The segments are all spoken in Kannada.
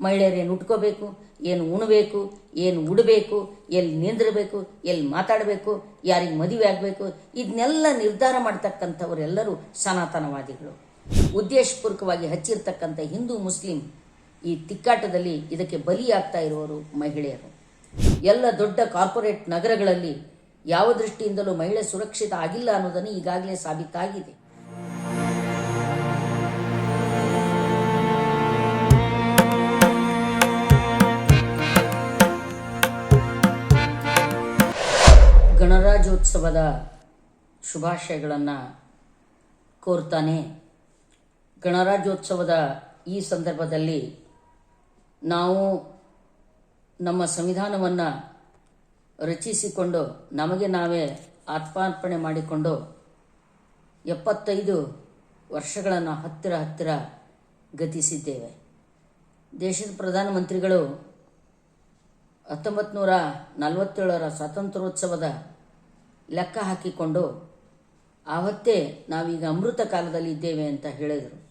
ಮಹಿಳೆಯರು ಏನು ಉಟ್ಕೋಬೇಕು? ಏನು ಉಣಬೇಕು? ಏನು ಉಡಬೇಕು? ಎಲ್ಲಿ ನಿಂದಿರಬೇಕು? ಎಲ್ಲಿ ಮಾತಾಡಬೇಕು? ಯಾರಿಗೆ ಮದುವೆ ಆಗಬೇಕು? ಇದನ್ನೆಲ್ಲ ನಿರ್ಧಾರ ಮಾಡ್ತಕ್ಕಂಥವರೆಲ್ಲರೂ ಸನಾತನವಾದಿಗಳು. ಉದ್ದೇಶಪೂರ್ವಕವಾಗಿ ಹಚ್ಚಿರ್ತಕ್ಕಂಥ ಹಿಂದೂ ಮುಸ್ಲಿಂ ಈ ತಿಕ್ಕಾಟದಲ್ಲಿ ಇದಕ್ಕೆ ಬಲಿಯಾಗ್ತಾ ಇರುವವರು ಮಹಿಳೆಯರು. ಎಲ್ಲ ದೊಡ್ಡ ಕಾರ್ಪೊರೇಟ್ ನಗರಗಳಲ್ಲಿ ಯಾವ ದೃಷ್ಟಿಯಿಂದಲೂ ಮಹಿಳೆ ಸುರಕ್ಷಿತ ಆಗಿಲ್ಲ ಅನ್ನೋದನ್ನು ಈಗಾಗಲೇ ಸಾಬೀತಾಗಿದೆ. ಗಣರಾಜ್ಯೋತ್ಸವದ ಶುಭಾಶಯಗಳನ್ನು ಕೋರ್ತಾನೆ. ಗಣರಾಜ್ಯೋತ್ಸವದ ಈ ಸಂದರ್ಭದಲ್ಲಿ ನಾವು ನಮ್ಮ ಸಂವಿಧಾನವನ್ನು ರಚಿಸಿಕೊಂಡು ನಮಗೆ ನಾವೇ ಆತ್ಮಾರ್ಪಣೆ ಮಾಡಿಕೊಂಡು ಎಪ್ಪತ್ತೈದು ವರ್ಷಗಳನ್ನು ಹತ್ತಿರ ಹತ್ತಿರ ಗತಿಸಿದ್ದೇವೆ. ದೇಶದ ಪ್ರಧಾನಮಂತ್ರಿಗಳು ಹತ್ತೊಂಬತ್ತು ನೂರ ನಲವತ್ತೇಳರ ಸ್ವಾತಂತ್ರ್ಯೋತ್ಸವದ ಲೆಕ್ಕ ಹಾಕಿಕೊಂಡು ಆವತ್ತೇ ನಾವೀಗ ಅಮೃತ ಕಾಲದಲ್ಲಿ ಇದ್ದೇವೆ ಅಂತ ಹೇಳಿದರು.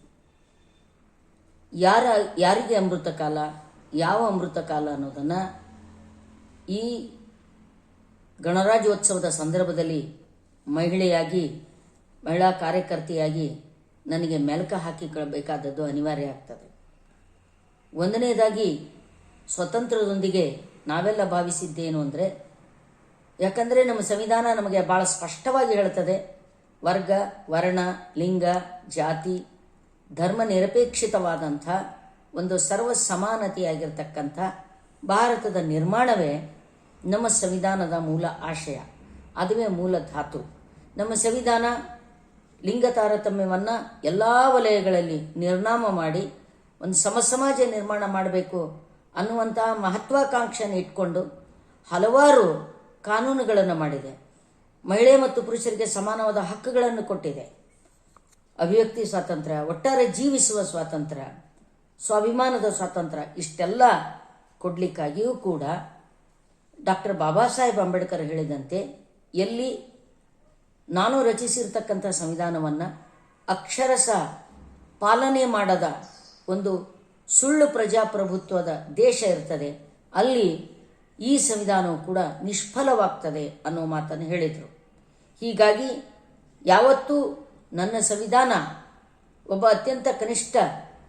ಯಾರ, ಯಾರಿಗೆ ಅಮೃತ ಕಾಲ, ಯಾವ ಅಮೃತ ಕಾಲ ಅನ್ನೋದನ್ನು ಈ ಗಣರಾಜ್ಯೋತ್ಸವದ ಸಂದರ್ಭದಲ್ಲಿ ಮಹಿಳೆಯಾಗಿ, ಮಹಿಳಾ ಕಾರ್ಯಕರ್ತೆಯಾಗಿ ನನಗೆ ಮೆಲಕ ಹಾಕಿಕೊಳ್ಳಬೇಕಾದದ್ದು ಅನಿವಾರ್ಯ ಆಗ್ತದೆ. ಒಂದನೇದಾಗಿ ಸ್ವತಂತ್ರದೊಂದಿಗೆ ನಾವೆಲ್ಲ ಭಾವಿಸಿದ್ದೇನು ಅಂದರೆ ಯಾಕಂದರೆ ನಮ್ಮ ಸಂವಿಧಾನ ನಮಗೆ ಭಾಳ ಸ್ಪಷ್ಟವಾಗಿ ಹೇಳುತ್ತದೆ. ವರ್ಗ, ವರ್ಣ, ಲಿಂಗ, ಜಾತಿ, ಧರ್ಮ ನಿರಪೇಕ್ಷಿತವಾದಂಥ ಒಂದು ಸರ್ವ ಸಮಾನತೆಯಾಗಿರ್ತಕ್ಕಂಥ ಭಾರತದ ನಿರ್ಮಾಣವೇ ನಮ್ಮ ಸಂವಿಧಾನದ ಮೂಲ ಆಶಯ. ಅದುವೇ ಮೂಲ ಧಾತು. ನಮ್ಮ ಸಂವಿಧಾನ ಲಿಂಗ ತಾರತಮ್ಯವನ್ನು ಎಲ್ಲ ವಲಯಗಳಲ್ಲಿ ನಿರ್ನಾಮ ಮಾಡಿ ಒಂದು ಸಮಸಮಾಜ ನಿರ್ಮಾಣ ಮಾಡಬೇಕು ಅನ್ನುವಂತಹ ಮಹತ್ವಾಕಾಂಕ್ಷೆಯನ್ನು ಇಟ್ಕೊಂಡು ಹಲವಾರು ಕಾನೂನುಗಳನ್ನು ಮಾಡಿದೆ. ಮಹಿಳೆ ಮತ್ತು ಪುರುಷರಿಗೆ ಸಮಾನವಾದ ಹಕ್ಕುಗಳನ್ನು ಕೊಟ್ಟಿದೆ. ಅಭಿವ್ಯಕ್ತಿ ಸ್ವಾತಂತ್ರ್ಯ, ಒಟ್ಟಾರೆ ಜೀವಿಸುವ ಸ್ವಾತಂತ್ರ್ಯ, ಸ್ವಾಭಿಮಾನದ ಸ್ವಾತಂತ್ರ್ಯ ಇಷ್ಟೆಲ್ಲ ಕೊಡಲಿಕ್ಕಾಗಿಯೂ ಕೂಡ ಡಾಕ್ಟರ್ ಬಾಬಾ ಸಾಹೇಬ್ ಅಂಬೇಡ್ಕರ್ ಹೇಳಿದಂತೆ ಎಲ್ಲಿ ನಾನು ರಚಿಸಿರ್ತಕ್ಕಂಥ ಸಂವಿಧಾನವನ್ನು ಅಕ್ಷರಸ ಪಾಲನೆ ಮಾಡದ ಒಂದು ಸುಳ್ಳು ಪ್ರಜಾಪ್ರಭುತ್ವದ ದೇಶ ಇರ್ತದೆ, ಅಲ್ಲಿ ಈ ಸಂವಿಧಾನವು ಕೂಡ ನಿಷ್ಫಲವಾಗ್ತದೆ ಅನ್ನೋ ಮಾತನ್ನು ಹೇಳಿದರು. ಹೀಗಾಗಿ ಯಾವತ್ತೂ ನನ್ನ ಸಂವಿಧಾನ ಒಬ್ಬ ಅತ್ಯಂತ ಕನಿಷ್ಠ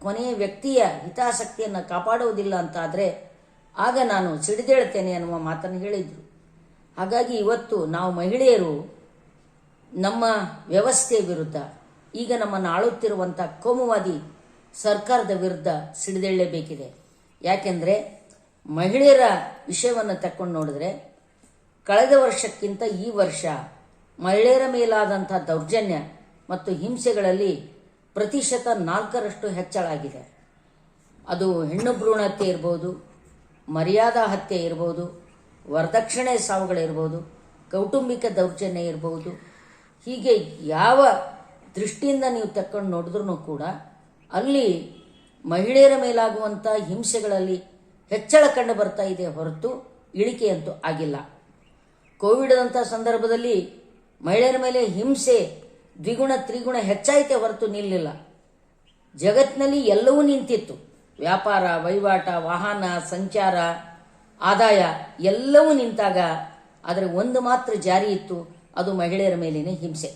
ಕೊನೆಯ ವ್ಯಕ್ತಿಯ ಹಿತಾಸಕ್ತಿಯನ್ನು ಕಾಪಾಡುವುದಿಲ್ಲ ಅಂತಾದರೆ ಆಗ ನಾನು ಸಿಡಿದೇಳ್ತೇನೆ ಅನ್ನುವ ಮಾತನ್ನು ಹೇಳಿದರು. ಹಾಗಾಗಿ ಇವತ್ತು ನಾವು ಮಹಿಳೆಯರು ನಮ್ಮ ವ್ಯವಸ್ಥೆಯ ವಿರುದ್ಧ, ಈಗ ನಮ್ಮನ್ನು ಆಳುತ್ತಿರುವಂಥ ಕೋಮುವಾದಿ ಸರ್ಕಾರದ ವಿರುದ್ಧ ಸಿಡಿದೇಳಲೇಬೇಕಿದೆ. ಯಾಕೆಂದರೆ ಮಹಿಳೆಯರ ವಿಷಯವನ್ನು ತಕ್ಕೊಂಡು ನೋಡಿದ್ರೆ, ಕಳೆದ ವರ್ಷಕ್ಕಿಂತ ಈ ವರ್ಷ ಮಹಿಳೆಯರ ಮೇಲಾದಂಥ ದೌರ್ಜನ್ಯ ಮತ್ತು ಹಿಂಸೆಗಳಲ್ಲಿ ಪ್ರತಿಶತ ನಾಲ್ಕರಷ್ಟು ಹೆಚ್ಚಳ ಆಗಿದೆ ಅದು ಹೆಣ್ಣು ಭ್ರೂಣ ಹತ್ಯೆ ಇರ್ಬೋದು, ಮರ್ಯಾದಾ ಹತ್ಯೆ ಇರ್ಬೋದು, ವರದಕ್ಷಿಣೆ ಸಾವುಗಳಿರ್ಬೋದು ಕೌಟುಂಬಿಕ ದೌರ್ಜನ್ಯ ಇರ್ಬೋದು. ಹೀಗೆ ಯಾವ ದೃಷ್ಟಿಯಿಂದ ನೀವು ತಕ್ಕೊಂಡು ನೋಡಿದ್ರೂ ಕೂಡ ಅಲ್ಲಿ ಮಹಿಳೆಯರ ಮೇಲಾಗುವಂಥ ಹಿಂಸೆಗಳಲ್ಲಿ ಹೆಚ್ಚಳ ಕಂಡು ಬರ್ತಾ ಇದೆ ಹೊರತು ಇಳಿಕೆಯಂತೂ ಆಗಿಲ್ಲ. ಕೋವಿಡ್ದಂಥ ಸಂದರ್ಭದಲ್ಲಿ ಮಹಿಳೆಯರ ಮೇಲೆ ಹಿಂಸೆ, ದ್ವಿಗುಣ, ತ್ರಿಗುಣ ಹೆಚ್ಚಾಯಿತೆ ಹೊರತು ನಿಲ್ಲಿಲ್ಲ. ಜಗತ್ತಿನಲ್ಲಿ ಎಲ್ಲವೂ ನಿಂತಿತ್ತು. ವ್ಯಾಪಾರ, ವಹಿವಾಟ, ವಾಹನ, ಸಂಚಾರ, ಆದಾಯ ಎಲ್ಲವೂ ನಿಂತಾಗ ಆದರೆ ಒಂದು ಮಾತ್ರ ಜಾರಿ ಇತ್ತು, ಅದು ಮಹಿಳೆಯರ ಮೇಲಿನ ಹಿಂಸೆ.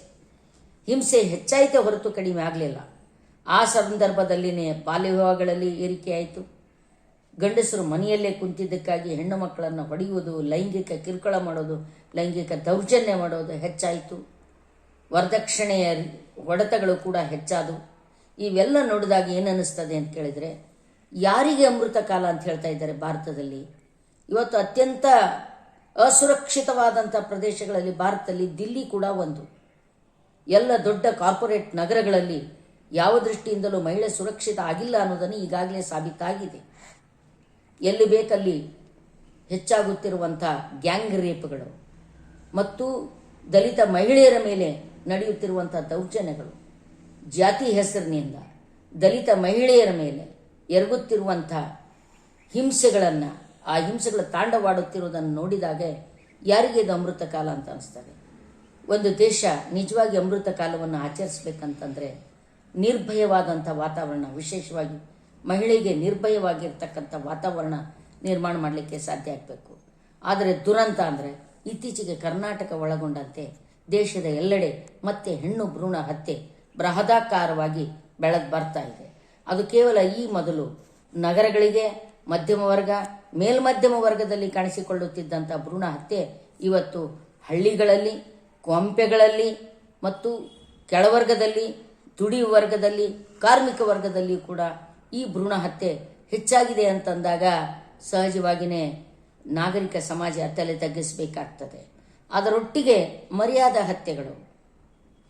ಹಿಂಸೆ ಹೆಚ್ಚಾಯಿತೆ ಹೊರತು ಕಡಿಮೆ ಆಗಲಿಲ್ಲ. ಆ ಸಂದರ್ಭದಲ್ಲಿನೇ ಬಾಲ್ಯ ವಿವಾಹಗಳಲ್ಲಿ ಏರಿಕೆ ಆಯಿತು ಗಂಡಸರು ಮನೆಯಲ್ಲೇ ಕುಂತಿದ್ದಕ್ಕಾಗಿ ಹೆಣ್ಣು ಮಕ್ಕಳನ್ನು ಹೊಡೆಯುವುದು, ಲೈಂಗಿಕ ಕಿರುಕುಳ ಮಾಡೋದು, ಲೈಂಗಿಕ ದೌರ್ಜನ್ಯ ಮಾಡೋದು ಹೆಚ್ಚಾಯಿತು. ವರದಕ್ಷಿಣೆಯ ಹೊಡೆತಗಳು ಕೂಡ ಹೆಚ್ಚಾದವು. ಇವೆಲ್ಲ ನೋಡಿದಾಗ ಏನನ್ನಿಸ್ತದೆ ಅಂತ ಕೇಳಿದರೆ, ಯಾರಿಗೆ ಅಮೃತ ಕಾಲ ಅಂತ ಹೇಳ್ತಾ ಇದ್ದಾರೆ ಭಾರತದಲ್ಲಿ? ಇವತ್ತು ಅತ್ಯಂತ ಅಸುರಕ್ಷಿತವಾದಂಥ ಪ್ರದೇಶಗಳಲ್ಲಿ ಭಾರತದಲ್ಲಿ ದಿಲ್ಲಿ ಕೂಡ ಒಂದು. ಎಲ್ಲ ದೊಡ್ಡ ಕಾರ್ಪೊರೇಟ್ ನಗರಗಳಲ್ಲಿ ಯಾವ ದೃಷ್ಟಿಯಿಂದಲೂ ಮಹಿಳೆ ಸುರಕ್ಷಿತ ಆಗಿಲ್ಲ ಅನ್ನೋದನ್ನು ಈಗಾಗಲೇ ಸಾಬೀತಾಗಿದೆ. ಎಲ್ಲಿ ಬೇಕಲ್ಲಿ ಹೆಚ್ಚಾಗುತ್ತಿರುವಂಥ ಗ್ಯಾಂಗ್ ರೇಪ್ಗಳು ಮತ್ತು ದಲಿತ ಮಹಿಳೆಯರ ಮೇಲೆ ನಡೆಯುತ್ತಿರುವಂಥ ದೌರ್ಜನ್ಯಗಳು. ಜಾತಿ ಹೆಸರಿನಿಂದ ದಲಿತ ಮಹಿಳೆಯರ ಮೇಲೆ ಎರಗುತ್ತಿರುವಂಥ ಹಿಂಸೆಗಳನ್ನು, ಆ ಹಿಂಸೆಗಳ ತಾಂಡವಾಡುತ್ತಿರುವುದನ್ನು ನೋಡಿದಾಗ ಯಾರಿಗೆ ಇದು ಅಮೃತ ಕಾಲ ಅಂತ ಅನಿಸ್ತದೆ? ಒಂದು ದೇಶ ನಿಜವಾಗಿ ಅಮೃತ ಕಾಲವನ್ನು ಆಚರಿಸಬೇಕಂತಂದರೆ ನಿರ್ಭಯವಾದಂಥ ವಾತಾವರಣ ವಿಶೇಷವಾಗಿ ಮಹಿಳೆಗೆ ನಿರ್ಭಯವಾಗಿರ್ತಕ್ಕಂಥ ವಾತಾವರಣ ನಿರ್ಮಾಣ ಮಾಡಲಿಕ್ಕೆ ಸಾಧ್ಯ ಆಗಬೇಕು. ಆದರೆ ದುರಂತ ಅಂದರೆ ಇತ್ತೀಚೆಗೆ ಕರ್ನಾಟಕ ಒಳಗೊಂಡಂತೆ ದೇಶದ ಎಲ್ಲೆಡೆ ಮತ್ತೆ ಹೆಣ್ಣು ಭ್ರೂಣ ಹತ್ಯೆ ಬೃಹದಾಕಾರವಾಗಿ ಬೆಳೆದು ಬರ್ತಾ ಇದೆ. ಅದು ಕೇವಲ ಈ ಮೊದಲು ನಗರಗಳಿಗೆ, ಮಧ್ಯಮ ವರ್ಗ, ಮೇಲ್ಮಧ್ಯಮ ವರ್ಗದಲ್ಲಿ ಕಾಣಿಸಿಕೊಳ್ಳುತ್ತಿದ್ದಂಥ ಭ್ರೂಣ ಹತ್ಯೆ ಇವತ್ತು ಹಳ್ಳಿಗಳಲ್ಲಿ, ಕೊಂಪೆಗಳಲ್ಲಿ ಮತ್ತು ಕೆಳವರ್ಗದಲ್ಲಿ ದುಡಿಯುವ ವರ್ಗದಲ್ಲಿ, ಕಾರ್ಮಿಕ ವರ್ಗದಲ್ಲಿ ಕೂಡ ಈ ಭ್ರೂಣ ಹತ್ಯೆ ಹೆಚ್ಚಾಗಿದೆ ಅಂತಂದಾಗ ಸಹಜವಾಗಿಯೇ ನಾಗರಿಕ ಸಮಾಜ ತಲೆ ತಗ್ಗಿಸಬೇಕಾಗ್ತದೆ. ಅದರೊಟ್ಟಿಗೆ ಮರ್ಯಾದ ಹತ್ಯೆಗಳು,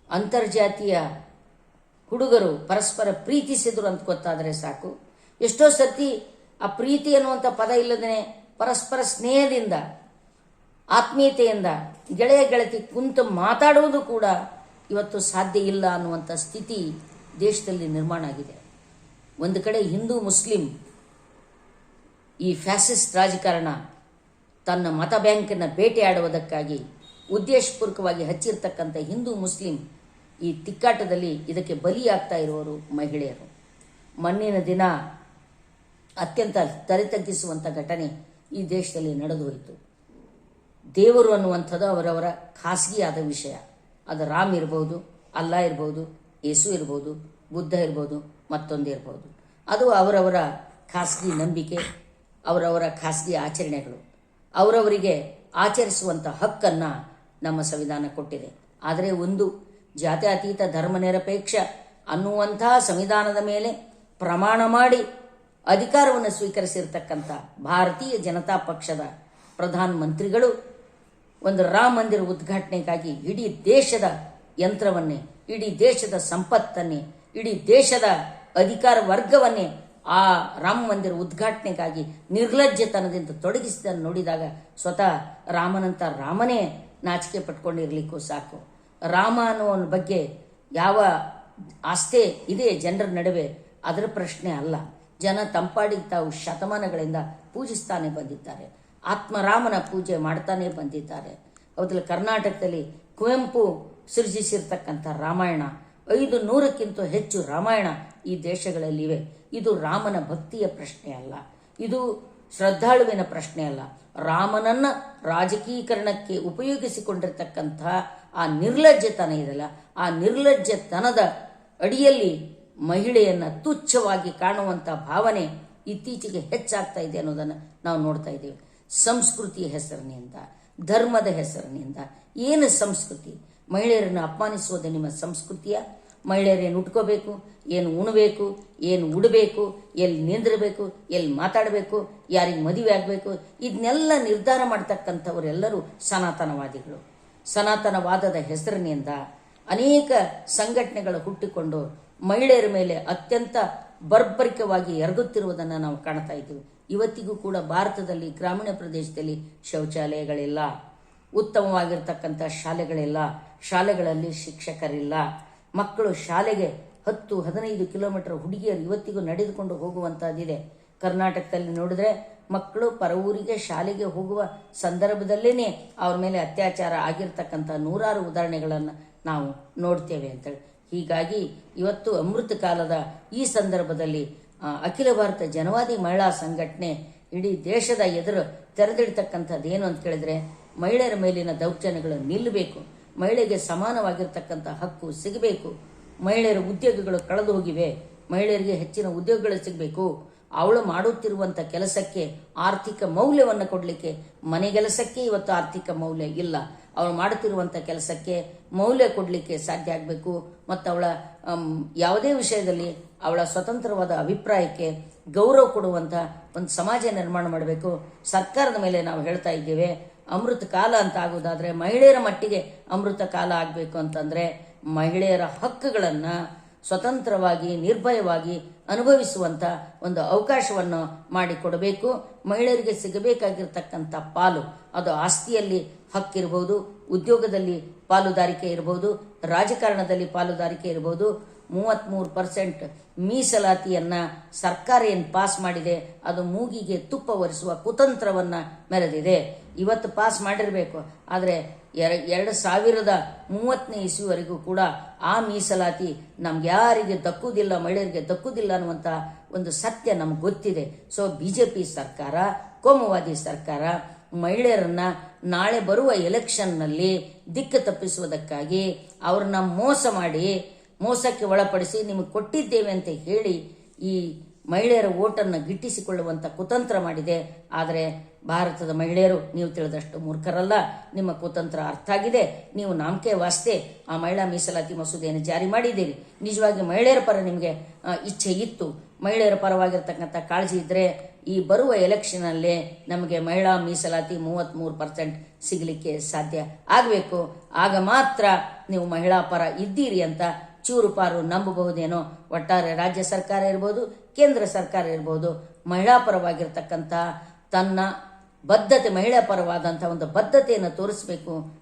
ಅಂತರ್ಜಾತಿಯ ಹುಡುಗರು ಪರಸ್ಪರ ಪ್ರೀತಿಸಿದ್ರು ಅಂತ ಗೊತ್ತಾದರೆ ಸಾಕು. ಎಷ್ಟೋ ಸರ್ತಿ ಆ ಪ್ರೀತಿ ಅನ್ನುವಂಥ ಪದ ಇಲ್ಲದೇ ಪರಸ್ಪರ ಸ್ನೇಹದಿಂದ, ಆತ್ಮೀಯತೆಯಿಂದ ಗೆಳೆಯ ಗೆಳತಿ ಕುಂತು ಮಾತಾಡುವುದು ಕೂಡ ಇವತ್ತು ಸಾಧ್ಯ ಇಲ್ಲ ಅನ್ನುವಂಥ ಸ್ಥಿತಿ ದೇಶದಲ್ಲಿ ನಿರ್ಮಾಣ ಆಗಿದೆ. ಒಂದು ಕಡೆ ಹಿಂದೂ ಮುಸ್ಲಿಂ ಈ ಫ್ಯಾಸಿಸ್ಟ್ ರಾಜಕಾರಣ ತನ್ನ ಮತ ಬ್ಯಾಂಕನ್ನು ಬೇಟೆಯಾಡುವುದಕ್ಕಾಗಿ ಉದ್ದೇಶಪೂರ್ವಕವಾಗಿ ಹಚ್ಚಿರ್ತಕ್ಕಂಥ ಹಿಂದೂ ಮುಸ್ಲಿಂ ಈ ತಿಕ್ಕಾಟದಲ್ಲಿ ಇದಕ್ಕೆ ಬಲಿಯಾಗ್ತಾ ಇರುವವರು ಮಹಿಳೆಯರು. ಮಣ್ಣಿನ ದಿನ ಅತ್ಯಂತ ತಲೆ ತಗ್ಗಿಸುವಂಥ ಘಟನೆ ಈ ದೇಶದಲ್ಲಿ ನಡೆದು ಹೋಯಿತು ದೇವರು ಅನ್ನುವಂಥದ್ದು ಅವರವರ ಖಾಸಗಿಯಾದ ವಿಷಯ. ಅದು ರಾಮ್ ಇರ್ಬೋದು ಅಲ್ಲ ಇರ್ಬೋದು, ಯೇಸು ಇರ್ಬೋದು, ಬುದ್ಧ ಇರ್ಬೋದು ಮತ್ತೊಂದು ಇರ್ಬೋದು. ಅದು ಅವರವರ ಖಾಸಗಿ ನಂಬಿಕೆ, ಅವರವರ ಖಾಸಗಿ ಆಚರಣೆಗಳು. ಅವರವರಿಗೆ ಆಚರಿಸುವಂಥ ಹಕ್ಕನ್ನು ನಮ್ಮ ಸಂವಿಧಾನ ಕೊಟ್ಟಿದೆ. ಆದರೆ ಒಂದು ಜಾತ್ಯತೀತ ಧರ್ಮ ನಿರಪೇಕ್ಷ ಅನ್ನುವಂತಹ ಸಂವಿಧಾನದ ಮೇಲೆ ಪ್ರಮಾಣ ಮಾಡಿ ಅಧಿಕಾರವನ್ನು ಸ್ವೀಕರಿಸಿರ್ತಕ್ಕಂಥ ಭಾರತೀಯ ಜನತಾ ಪಕ್ಷದ ಪ್ರಧಾನ ಮಂತ್ರಿಗಳು ಒಂದು ರಾಮ ಮಂದಿರ ಉದ್ಘಾಟನೆಗಾಗಿ ಇಡೀ ದೇಶದ ಯಂತ್ರವನ್ನೇ, ಇಡೀ ದೇಶದ ಸಂಪತ್ತನ್ನೇ, ಇಡೀ ದೇಶದ ಅಧಿಕಾರ ವರ್ಗವನ್ನೇ ಆ ರಾಮ ಮಂದಿರ ಉದ್ಘಾಟನೆಗಾಗಿ ನಿರ್ಲಜ್ಜತನದಿಂದ ತೊಡಗಿಸಿದ ನೋಡಿದಾಗ ಸ್ವತಃ ರಾಮನಂತ ರಾಮನೇ ನಾಚಿಕೆ ಪಟ್ಕೊಂಡಿರಲಿಕ್ಕೂ ಸಾಕು. ರಾಮ ಅನ್ನುವನ ಬಗ್ಗೆ ಯಾವ ಆಸ್ತೆ ಇದೆ ಜನರ ನಡುವೆ ಅದರ ಪ್ರಶ್ನೆ ಅಲ್ಲ. ಜನ ತಂಪಾಡಿಗೆ ತಾವು ಶತಮಾನಗಳಿಂದ ಪೂಜಿಸ್ತಾನೆ ಬಂದಿದ್ದಾರೆ. ಆತ್ಮರಾಮನ ಪೂಜೆ ಮಾಡ್ತಾನೆ ಬಂದಿದ್ದಾರೆ. ಹೌದಲ್ಲ, ಕರ್ನಾಟಕದಲ್ಲಿ ಕುವೆಂಪು ಸೃಜಿಸಿರ್ತಕ್ಕಂಥ ರಾಮಾಯಣ ಐದು ನೂರಕ್ಕಿಂತ ಹೆಚ್ಚು ರಾಮಾಯಣ ಈ ದೇಶಗಳಲ್ಲಿವೆ. ಇದು ರಾಮನ ಭಕ್ತಿಯ ಪ್ರಶ್ನೆ ಅಲ್ಲ. ಇದು ಶ್ರದ್ಧಾಳುವಿನ ಪ್ರಶ್ನೆ ಅಲ್ಲ. ರಾಮನನ್ನ ರಾಜಕೀಕರಣಕ್ಕೆ ಉಪಯೋಗಿಸಿಕೊಂಡಿರ್ತಕ್ಕಂಥ ಆ ನಿರ್ಲಜ್ಜತನ ಇದೆಯಲ್ಲ ಆ ನಿರ್ಲಜ್ಜತನದ ಅಡಿಯಲ್ಲಿ ಮಹಿಳೆಯನ್ನ ತುಚ್ಛವಾಗಿ ಕಾಣುವಂಥ ಭಾವನೆ ಇತ್ತೀಚೆಗೆ ಹೆಚ್ಚಾಗ್ತಾ ಇದೆ ಅನ್ನೋದನ್ನು ನಾವು ನೋಡ್ತಾ ಇದ್ದೇವೆ. ಸಂಸ್ಕೃತಿಯ ಹೆಸರಿನಿಂದ ಧರ್ಮದ ಹೆಸರಿನಿಂದ ಏನು ಸಂಸ್ಕೃತಿ? ಮಹಿಳೆಯರನ್ನು ಅಪಮಾನಿಸುವುದು ನಿಮ್ಮ ಸಂಸ್ಕೃತಿಯ? ಮಹಿಳೆಯರೇನು ಉಟ್ಕೋಬೇಕು? ಏನು ಉಣಬೇಕು? ಏನು ಉಡಬೇಕು? ಎಲ್ಲಿ ನಿಂದಿರಬೇಕು? ಎಲ್ಲಿ ಮಾತಾಡಬೇಕು? ಯಾರಿಗೆ ಮದುವೆ ಆಗಬೇಕು? ಇದನ್ನೆಲ್ಲ ನಿರ್ಧಾರ ಮಾಡ್ತಕ್ಕಂಥವರೆಲ್ಲರೂ ಸನಾತನವಾದಿಗಳು. ಸನಾತನವಾದದ ಹೆಸರಿನಿಂದ ಅನೇಕ ಸಂಘಟನೆಗಳು ಹುಟ್ಟಿಕೊಂಡು ಮಹಿಳೆಯರ ಮೇಲೆ ಅತ್ಯಂತ ಬರ್ಬರಿಕವಾಗಿ ಎರಗುತ್ತಿರುವುದನ್ನು ನಾವು ಕಾಣ್ತಾ ಇದ್ದೀವಿ. ಇವತ್ತಿಗೂ ಕೂಡ ಭಾರತದಲ್ಲಿ, ಗ್ರಾಮೀಣ ಪ್ರದೇಶದಲ್ಲಿ ಶೌಚಾಲಯಗಳಿಲ್ಲ. ಉತ್ತಮವಾಗಿರ್ತಕ್ಕಂಥ ಶಾಲೆಗಳಿಲ್ಲ. ಶಾಲೆಗಳಲ್ಲಿ ಶಿಕ್ಷಕರಿಲ್ಲ. ಮಕ್ಕಳು ಶಾಲೆಗೆ ಹತ್ತು, ಹದಿನೈದು ಕಿಲೋಮೀಟರ್ ಹುಡುಗಿಯರು ಇವತ್ತಿಗೂ ನಡೆದುಕೊಂಡು ಹೋಗುವಂಥದ್ದಿದೆ ಕರ್ನಾಟಕದಲ್ಲಿ ನೋಡಿದ್ರೆ ಮಕ್ಕಳು ಪರ ಶಾಲೆಗೆ ಹೋಗುವ ಸಂದರ್ಭದಲ್ಲೇ ಅವ್ರ ಮೇಲೆ ಅತ್ಯಾಚಾರ ಆಗಿರ್ತಕ್ಕಂಥ ನೂರಾರು ಉದಾಹರಣೆಗಳನ್ನು ನಾವು ನೋಡ್ತೇವೆ ಅಂತೇಳಿ. ಹೀಗಾಗಿ ಇವತ್ತು ಅಮೃತ ಕಾಲದ ಈ ಸಂದರ್ಭದಲ್ಲಿ ಅಖಿಲ ಭಾರತ ಜನವಾದಿ ಮಹಿಳಾ ಸಂಘಟನೆ ಇಡೀ ದೇಶದ ಎದುರು ತೆರೆದಿಡ್ತಕ್ಕಂಥದ್ದು ಏನು ಅಂತ ಕೇಳಿದ್ರೆ ಮಹಿಳೆಯರ ಮೇಲಿನ ದೌರ್ಜನ್ಯಗಳು ನಿಲ್ಲಬೇಕು. ಮಹಿಳೆಗೆ ಸಮಾನವಾಗಿರ್ತಕ್ಕಂಥ ಹಕ್ಕು ಸಿಗಬೇಕು. ಮಹಿಳೆಯರ ಉದ್ಯೋಗಗಳು ಕಳೆದು ಹೋಗಿವೆ. ಮಹಿಳೆಯರಿಗೆ ಹೆಚ್ಚಿನ ಉದ್ಯೋಗಗಳು ಸಿಗಬೇಕು. ಅವಳು ಮಾಡುತ್ತಿರುವಂಥ ಕೆಲಸಕ್ಕೆ ಆರ್ಥಿಕ ಮೌಲ್ಯವನ್ನು ಕೊಡಲಿಕ್ಕೆ ಮನೆಗೆಲಸಕ್ಕೆ ಇವತ್ತು ಆರ್ಥಿಕ ಮೌಲ್ಯ ಇಲ್ಲ. ಅವಳು ಮಾಡುತ್ತಿರುವಂಥ ಕೆಲಸಕ್ಕೆ ಮೌಲ್ಯ ಕೊಡಲಿಕ್ಕೆ ಸಾಧ್ಯ ಆಗಬೇಕು. ಮತ್ತು ಅವಳ ಯಾವುದೇ ವಿಷಯದಲ್ಲಿ ಅವಳ ಸ್ವತಂತ್ರವಾದ ಅಭಿಪ್ರಾಯಕ್ಕೆ ಗೌರವ ಕೊಡುವಂಥ ಒಂದು ಸಮಾಜ ನಿರ್ಮಾಣ ಮಾಡಬೇಕು. ಸರ್ಕಾರದ ಮೇಲೆ ನಾವು ಹೇಳ್ತಾ ಇದ್ದೇವೆ ಅಮೃತ ಕಾಲ ಅಂತ ಆಗೋದಾದರೆ ಮಹಿಳೆಯರ ಮಟ್ಟಿಗೆ ಅಮೃತ ಕಾಲ ಆಗಬೇಕು ಅಂತಂದ್ರೆ ಮಹಿಳೆಯರ ಹಕ್ಕುಗಳನ್ನು ಸ್ವತಂತ್ರವಾಗಿ, ನಿರ್ಭಯವಾಗಿ ಅನುಭವಿಸುವಂತ ಒಂದು ಅವಕಾಶವನ್ನು ಮಾಡಿಕೊಡಬೇಕು. ಮಹಿಳೆಯರಿಗೆ ಸಿಗಬೇಕಾಗಿರ್ತಕ್ಕಂಥ ಪಾಲು, ಅದು ಆಸ್ತಿಯಲ್ಲಿ ಹಕ್ಕಿರಬಹುದು ಉದ್ಯೋಗದಲ್ಲಿ ಪಾಲುದಾರಿಕೆ ಇರಬಹುದು ರಾಜಕಾರಣದಲ್ಲಿ ಪಾಲುದಾರಿಕೆ ಇರಬಹುದು. ಮೂವತ್ತ್ಮೂರು ಪರ್ಸೆಂಟ್ ಮೀಸಲಾತಿಯನ್ನ ಸರ್ಕಾರ ಏನು ಪಾಸ್ ಮಾಡಿದೆ, ಅದು ಮೂಗಿಗೆ ತುಪ್ಪ ಒರೆಸುವ ಕುತಂತ್ರವನ್ನ ಮೆರೆದಿದೆ. ಇವತ್ತು ಪಾಸ್ ಮಾಡಿರಬೇಕು. ಆದರೆ ಎರ, ಎರಡು ಸಾವಿರದ ಮೂವತ್ತನೇ ಇಸುವರೆಗೂ ಕೂಡ ಆ ಮೀಸಲಾತಿ ನಮ್ಗೆ ಯಾರಿಗೆ ದಕ್ಕುವುದಿಲ್ಲ ಮಹಿಳೆಯರಿಗೆ ದಕ್ಕುವುದಿಲ್ಲ ಅನ್ನುವಂಥ ಒಂದು ಸತ್ಯ ನಮ್ಗೆ ಗೊತ್ತಿದೆ. ಸೊ ಬಿ ಜೆ ಪಿ ಸರ್ಕಾರ, ಕೋಮುವಾದಿ ಸರ್ಕಾರ ಮಹಿಳೆಯರನ್ನ ನಾಳೆ ಬರುವ ಎಲೆಕ್ಷನ್ನಲ್ಲಿ ದಿಕ್ಕು ತಪ್ಪಿಸುವುದಕ್ಕಾಗಿ ಅವ್ರನ್ನ ಮೋಸ ಮಾಡಿ ಮೋಸಕ್ಕೆ ಒಳಪಡಿಸಿ ನಿಮಗೆ ಕೊಟ್ಟಿದ್ದೇವೆ ಅಂತ ಹೇಳಿ ಈ ಮಹಿಳೆಯರ ಓಟನ್ನು ಗಿಟ್ಟಿಸಿಕೊಳ್ಳುವಂಥ ಕುತಂತ್ರ ಮಾಡಿದೆ. ಆದರೆ ಭಾರತದ ಮಹಿಳೆಯರು, ನೀವು ತಿಳಿದಷ್ಟು ಮೂರ್ಖರಲ್ಲ. ನಿಮ್ಮ ಕುತಂತ್ರ ಅರ್ಥ ಆಗಿದೆ. ನೀವು ನಾಮಕೆ ವಾಸ್ತೆ ಆ ಮಹಿಳಾ ಮೀಸಲಾತಿ ಮಸೂದೆಯನ್ನು ಜಾರಿ ಮಾಡಿದ್ದೀರಿ. ನಿಜವಾಗಿ ಮಹಿಳೆಯರ ಪರ ನಿಮಗೆ ಇಚ್ಛೆ ಇತ್ತು. ಮಹಿಳೆಯರ ಪರವಾಗಿರ್ತಕ್ಕಂಥ ಕಾಳಜಿ ಇದ್ದರೆ ಈ ಬರುವ ಎಲೆಕ್ಷನಲ್ಲೇ ನಮಗೆ ಮಹಿಳಾ ಮೀಸಲಾತಿ ಮೂವತ್ತ್ಮೂರು ಪರ್ಸೆಂಟ್ ಸಿಗಲಿಕ್ಕೆ ಸಾಧ್ಯ ಆಗಬೇಕು. ಆಗ ಮಾತ್ರ ನೀವು ಮಹಿಳಾ ಪರ ಇದ್ದೀರಿ ಅಂತ ಚೂರು ಪಾರು ನಂಬಬಹುದೇನೋ. ಒಟ್ಟಾರೆ ರಾಜ್ಯ ಸರ್ಕಾರ ಇರ್ಬೋದು, ಕೇಂದ್ರ ಸರ್ಕಾರ ಇರ್ಬೋದು, ಮಹಿಳಾ ಪರವಾಗಿರ್ತಕ್ಕಂಥ ತನ್ನ ಬದ್ಧತೆ, ಮಹಿಳಾ ಪರವಾದಂಥ ಒಂದು ಬದ್ಧತೆಯನ್ನು ತೋರಿಸಬೇಕು.